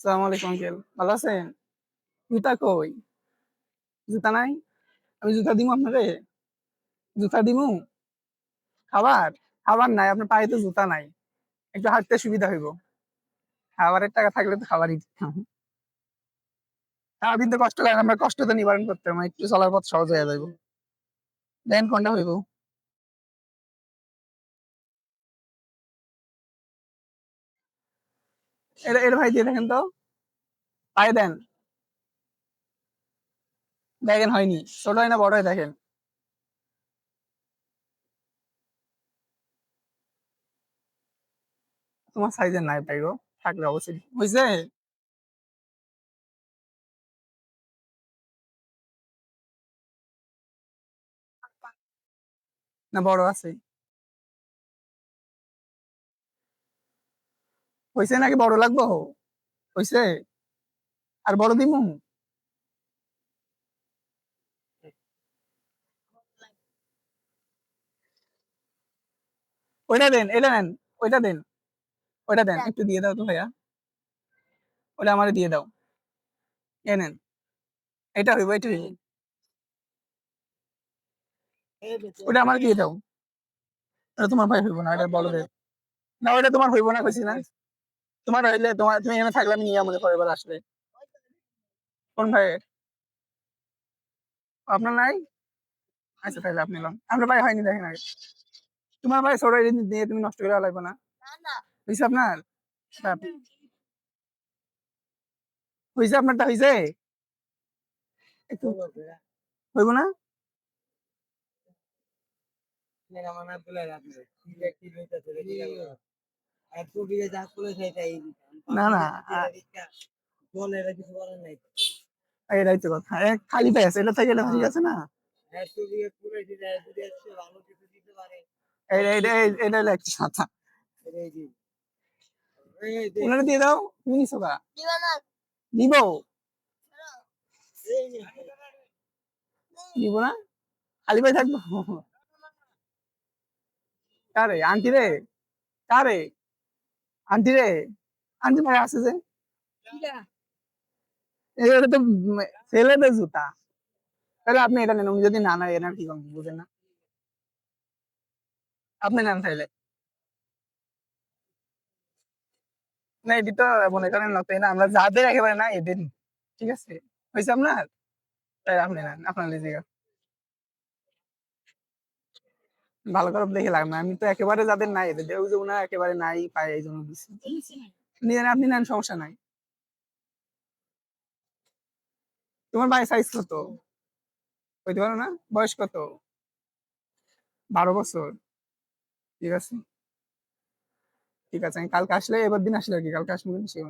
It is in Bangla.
সালাম আলাইকুম আঙ্কেল। ভালো আছেন? জুতা কই? জুতা নাই? আমি জুতা দিমু জুতা দিমু? খাবার? খাবার নাই, আপনার পায়ে তো জুতা নাই। একটু হাঁটতে সুবিধা হইব। খাবারের টাকা থাকলে তো খাবারই দিতাম। তো কষ্ট করেন আমরা কষ্ট তো নিবারণ করতে একটু চলার পথ সহজ হয়ে যাইব। দেন কোনটা হইব? এর ভাই দিয়ে দেখেন তো। পায়ে দেন। দেখেন হয়নি। ছোট হয় না, বড় হয়, দেখেন। তোমার সাইজের নাই পাই গো, থাকলে অবশ্যই। বুঝছে না, বড় আছে। হয়েছে নাকি বড় লাগবো? হয়েছে আর বড় দিমু? ওইটা দেন, এটা নেন, ওইটা দেন ওইটা দেন, একটু দিয়ে দাও তো ভাইয়া। ওটা আমারে দিয়ে দাও। এ নেন, এটা হইব এটা হইব। ওটা আমার দিয়ে দাও। তোমার ভাই হইব না, এটা বড়দের। না, ওইটা তোমার হইব না, কইছি না। তোমার হইলে তোমার তুমি এখানে থাকলে আমি নিয়ে মনে করো এবার আসলে। কোন ভাইয়ের? আপনার নাই? আচ্ছা তাহলে আপনি নিলাম আপনার ভাই হয়নি দেখেন আগে। তোমার ভাই ছোট জিনিস দিয়ে তুমি নষ্ট করে লাগবে না। হয়েছে আপনার? হয়েছে আপনারটা হয়েছে হইব না? না না আ- এটাই তো কথা। খালি পাই আছে এটা থেকে এটা ঠিক আছে না? এটা ওনারা দিয়ে দাও তুমি নিছো দিব দিব না। খালি পাই থাকব? কারে আন্টি রে। কারে? আন্টি রে আন্টি ভাই আছে যে? এটা তো ছেলেদের জুতা। তাহলে আপনি এটা নেন যদি না নেয় এনার কি কম বুঝেন না? আপনি নেন তাইলে না এটি তো মনে করেন না না? আমরা যাদের একেবারে না এদের ঠিক আছে? হয়েছে আপনার? তাই আপনি নেন আপনার ভালো করে দেখে লাগবে না আমি তো একেবারে যাদের নাই এদের যে ওই যে ওনার একেবারে নাই পায় এই জন্য দিচ্ছি নিয়ে আপনি নেন সমস্যা নাই। তোমার ভাই সাইজ কত? বলতে পারো না? বয়স কত? বারো বছর। ঠিক আছে। ঠিক আছে আমি কালকে আসলে এবার দিন আসলে আর কি কালকে আসলে কিন্তু সে